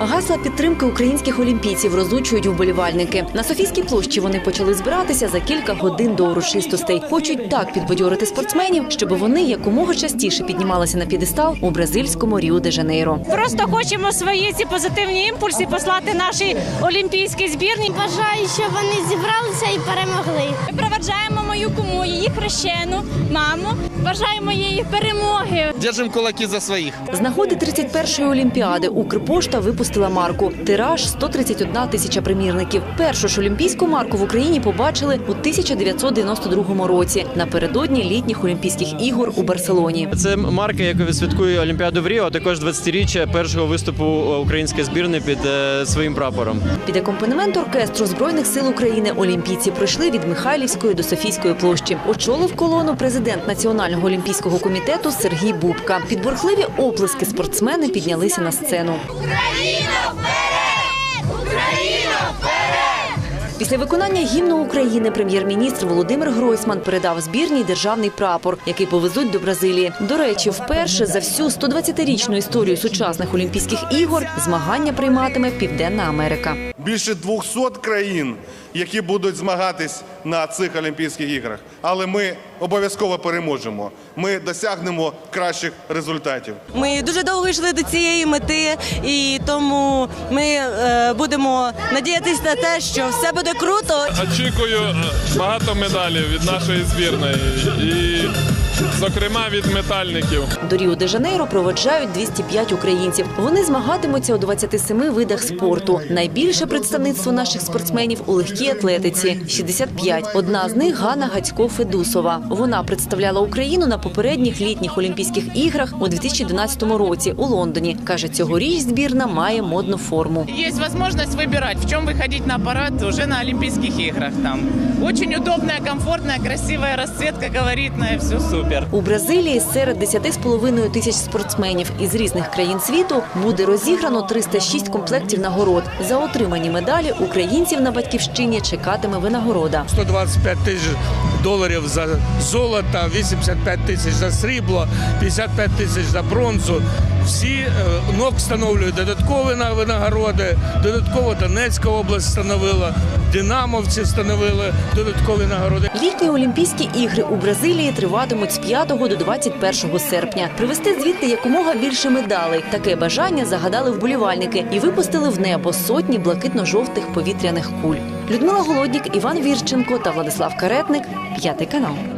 Гасла підтримки українських олімпійців розучують вболівальники. На Софійській площі вони почали збиратися за кілька годин до урочистостей. Хочуть так підбадьорити спортсменів, щоб вони якомога частіше піднімалися на п'єдестал у бразильському Ріо де Жанейро. Просто хочемо свої ці позитивні імпульси послати нашій олімпійській збірні. Бажаю, щоб вони зібралися і перемогли. Ми проведжаємо мою куму, її хрещену маму. Бажаємо їй перемоги. Держим кулаки за своих. З нагоди 31-ї олімпіади Укрпошта випустила марку. Тираж 131 тисяча примірників. Першу ж олімпійську марку в Україні побачили у 1992 році напередодні літніх олімпійських ігор у Барселоні. Це марка, яка відсвяткує Олімпіаду в Ріо, а також 20-річчя першого виступу української збірної під е, своїм прапором. Під акомпанемент оркестру збройних сил України олімпійці пройшли від Михайлівської до Софійської площі. Очолив колону президент Національного олімпійського комітету Сергій Бубка. Під бурхливі оплески спортсмени піднялися на сцену. Після виконання гімну України прем'єр-міністр Володимир Гройсман передав збірній державний прапор, який повезуть до Бразилії. До речі, вперше за всю 120-річну історію сучасних Олімпійських ігор змагання прийматиме Південна Америка. більше 200 країн, які будуть змагатись на цих Олімпійських іграх. Але ми обов'язково переможемо. Ми досягнемо кращих результатів. Ми дуже довго йшли до цієї мети, і тому ми е, будемо надіятися на те, що все буде круто. Очікую е, багато медалів від нашої збірної і, зокрема, від метальників. До Ріо де Жанейро проводжають 205 українців. Вони змагатимуться у 27 видах спорту. Найбільше представництво наших спортсменів у легкій атлетиці 65. Одна з них Ганна Гацько Федусова. Вона представляла Україну на попередніх літніх Олімпійських іграх у 2012 році у Лондоні. каже, цьогоріч збірна має модну форму. Есть возможность выбирать, в чем выходить на парад уже на Олимпийских играх. Там очень удобная, комфортная, красивая расцветка, колоритная, все супер. У Бразилії серед 10,5 тисяч спортсменів із різних країн світу буде розіграно 306 комплектів нагород. За отримані медалі українців на батьківщині чекатиме винагорода. 125 тисяч доларів за золото, 85 тисяч за срібло, 55 тисяч за бронзу. Всі е, НОК встановлюють додаткові на- винагороди. Додатково Донецька область встановила, Динамовці встановили додаткові нагороди. Літні Олімпійські ігри у Бразилії триватимуть з 5 до 21 серпня. Привезти звідти якомога більше медалей. Таке бажання загадали вболівальники і випустили в небо сотні блакитно-жовтих повітряних куль. Людмила Голоднік, Іван Вірченко та Владислав Каретник. П'ятий канал.